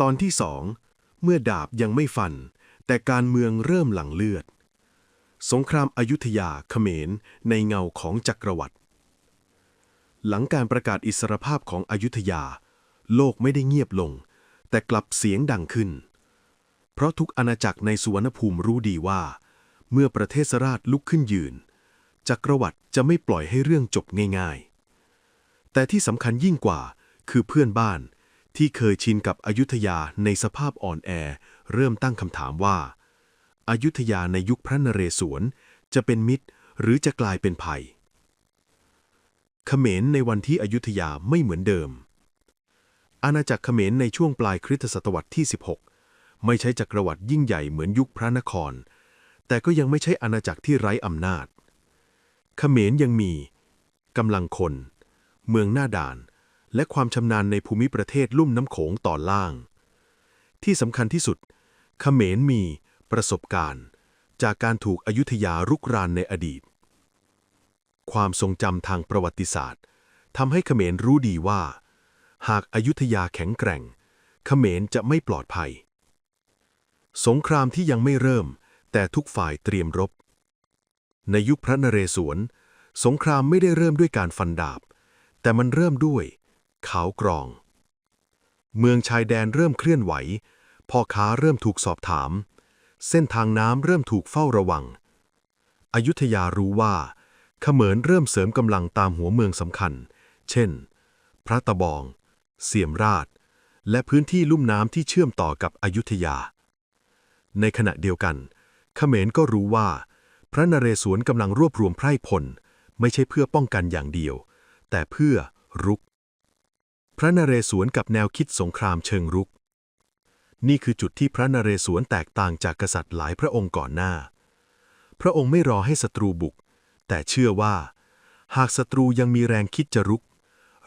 ตอนที่สองเมื่อดาบยังไม่ฟัน แต่การเมืองเริ่มหลั่งเลือด สงครามอยุธยาเขมรในเงาของจักรวรรดิหลังการประกาศอิสรภาพของอยุธยา โลกไม่ได้เงียบลง แต่กลับเสียงดังขึ้น เพราะทุกอาณาจักรในสุวรรณภูมิรู้ดีว่า เมื่อประเทศราชลุกขึ้นยืน จักรวรรดิจะไม่ปล่อยให้เรื่องจบง่าย ๆ แต่ที่สำคัญยิ่งกว่าคือเพื่อนบ้าน ที่เคยชินกับอยุธยาในสภาพอ่อนแอ เริ่มตั้งคำถามว่าอายุธยาในยุคพระนเรศวรจะเป็นมิตรหรือจะกลายเป็นภัย เขมรในวันที่อยุธยาไม่เหมือนเดิม อาณาจักรเขมรในช่วงปลายคริสตศตวรรษที่ 16 ไม่ใช่จักรวรรดิยิ่งใหญ่เหมือนยุคพระนคร แต่ก็ยังไม่ใช่อาณาจักรที่ไร้อำนาจ เขมรยังมีกำลังคน เมืองหน้าด่าน และความชำนาญในภูมิประเทศลุ่มน้ำโขงตอนล่าง ที่สำคัญที่สุดเขมรมีประสบการณ์ จากการถูกอยุธยารุกรานในอดีต ความทรงจำทางประวัติศาสตร์ทำให้เขมรรู้ดีว่า หากอายุธยาแข็งแกร่งเขมรจะไม่ปลอดภัย สงครามที่ยังไม่เริ่ม แต่ทุกฝ่ายเตรียมรบ ในยุคพระนเรศวร สงครามไม่ได้เริ่มด้วยการฟันดาบ แต่มันเริ่มด้วย ขาวกรอง เมืองชายแดนเริ่มเคลื่อนไหว พ่อค้าเริ่มถูกสอบถาม เส้นทางน้ำเริ่มถูกเฝ้าระวัง อยุธยารู้ว่าเขมรเริ่มเสริมกำลังตามหัวเมืองสำคัญ เช่น พระตะบอง เสียมราช และพื้นที่ลุ่มน้ำที่เชื่อมต่อกับอยุธยา ในขณะเดียวกัน เขมรก็รู้ว่า พระนเรศวรกำลังรวบรวมไพร่พล ไม่ใช่เพื่อป้องกันอย่างเดียว แต่เพื่อรุก พระนเรศวรกับแนวคิดสงครามเชิงรุก นี่คือจุดที่พระนเรศวรแตกต่างจากกษัตริย์หลายพระองค์ก่อนหน้า พระองค์ไม่รอให้ศัตรูบุก แต่เชื่อว่า หากศัตรูยังมีแรงคิดจะรุก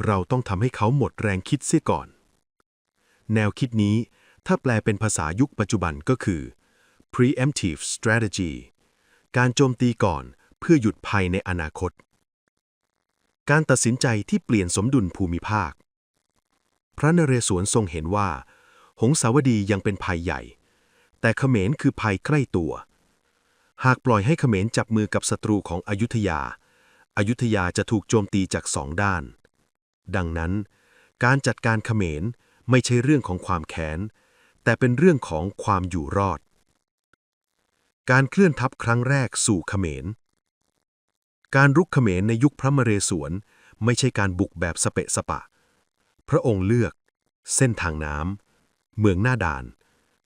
เราต้องทำให้เขาหมดแรงคิดเสียก่อน แนวคิดนี้ถ้าแปลเป็นภาษายุคปัจจุบันก็คือ preemptive strategy การโจมตีก่อนเพื่อหยุดภัยในอนาคต การตัดสินใจที่เปลี่ยนสมดุลภูมิภาค พระนเรศวรทรงเห็นว่า หงสาวดียังเป็นภัยใหญ่ แต่เขมรคือภัยใกล้ตัว หากปล่อยให้เขมรจับมือกับศัตรูของอยุธยา อายุธยาจะถูกโจมตีจากสองด้าน ดังนั้น การจัดการเขมรไม่ใช่เรื่องของความแค้น แต่เป็นเรื่องของความอยู่รอด การเคลื่อนทัพครั้งแรกสู่เขมร การรุกเขมรในยุคพระมเรศวรไม่ใช่การบุกแบบสเปะสปะ พระองค์เลือก เส้นทางน้ำเมืองหน้าด่าน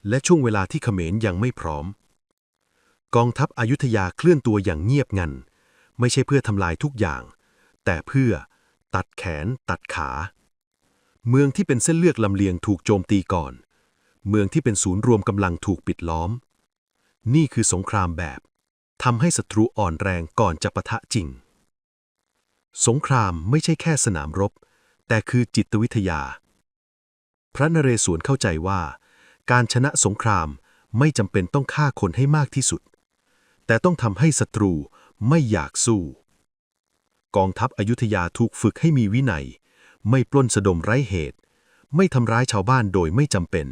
และช่วงเวลาที่เขมรยังไม่พร้อม กองทัพอยุธยาเคลื่อนตัวอย่างเงียบงัน ไม่ใช่เพื่อทำลายทุกอย่าง แต่เพื่อตัดแขนตัดขา เมืองที่เป็นเส้นเลือดลำเลียงถูกโจมตีก่อน เมืองที่เป็นศูนย์รวมกำลังถูกปิดล้อม นี่คือสงครามแบบทำให้ศัตรูอ่อนแรงก่อนจะปะทะจริง สงครามไม่ใช่แค่สนามรบ แต่คือจิตวิทยา พระนเรศวรเข้าใจว่า การชนะสงครามไม่จำเป็นต้องฆ่าคนให้มากที่สุด แต่ต้องทำให้ศัตรูไม่อยากสู้ กองทัพอยุธยาถูกฝึกให้มีวินัย ไม่ปล้นสะดมไร้เหตุ ไม่ทำร้ายชาวบ้านโดยไม่จำเป็น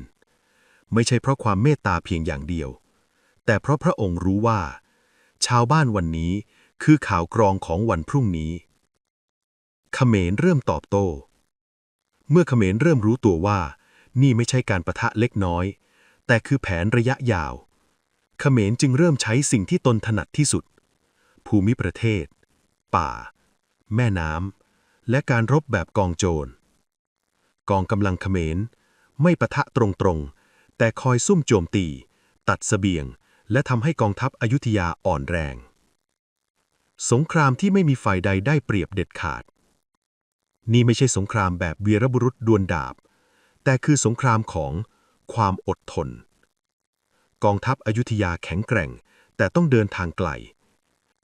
ไม่ใช่เพราะความเมตตาเพียงอย่างเดียว แต่เพราะพระองค์รู้ว่า ชาวบ้านวันนี้คือข่าวกรองของวันพรุ่งนี้เขมรเริ่มตอบโต้ เมื่อเขมรเริ่มรู้ตัวว่า นี่ไม่ใช่การประทะเล็กน้อย แต่คือแผนระยะยาว เขมรจึงเริ่มใช้สิ่งที่ตนถนัดที่สุด ภูมิประเทศ ป่า แม่น้ำ และการรบแบบกองโจร กองกำลังเขมร ไม่ปะทะตรงๆ แต่คอยซุ่มโจมตี ตัดเสบียง และทำให้กองทัพอยุธยาอ่อนแรง สงครามที่ไม่มีฝ่ายใดได้เปรียบเด็ดขาด นี่ไม่ใช่สงครามแบบเวีรบุรุษดวลดาบ แต่คือสงครามของความอดทน กองทัพอยุธยาแข็งแกร่ง แต่ต้องเดินทางไกล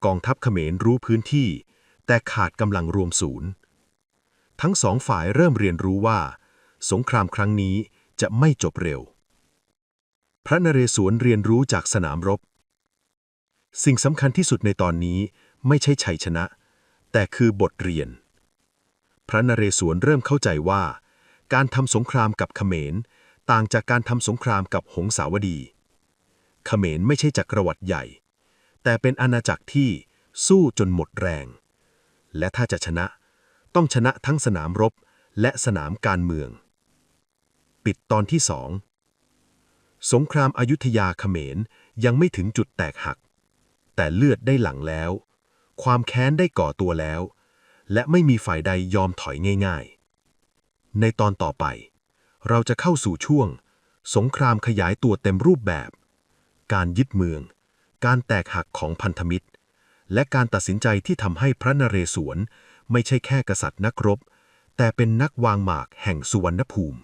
กองทัพเขมรรู้พื้นที่ แต่ขาดกำลังรวมศูนย์ ทั้งสองฝ่ายเริ่มเรียนรู้ว่า สงครามครั้งนี้จะไม่จบเร็ว พระนเรศวรเรียนรู้จากสนามรบ สิ่งสำคัญที่สุดในตอนนี้ไม่ใช่ชัยชนะ แต่คือบทเรียน พระนเรศวรเริ่มเข้าใจว่า การทำสงครามกับเขมร ต่างจากการทำสงครามกับหงสาวดี เขมรไม่ใช่จักรวรรดิใหญ่ แต่เป็นอาณาจักรที่สู้จนหมดแรง และถ้าจะชนะต้องชนะทั้งสนามรบและสนามการเมือง ปิดตอนที่สองสงครามอายุทยาเขมรยังไม่ถึงจุดแตกหัก แต่เลือดได้หลั่งแล้ว ความแค้นได้ก่อตัวแล้ว และไม่มีฝ่ายใดยอมถอยง่ายๆ ในตอนต่อไป เราจะเข้าสู่ช่วง สงครามขยายตัวเต็มรูปแบบ การยึดเมือง การแตกหักของพันธมิตร และการตัดสินใจที่ทำให้พระนเรศวรไม่ใช่แค่กษัตริย์นักรบ แต่เป็นนักวางหมากแห่งสุวรรณภูมิ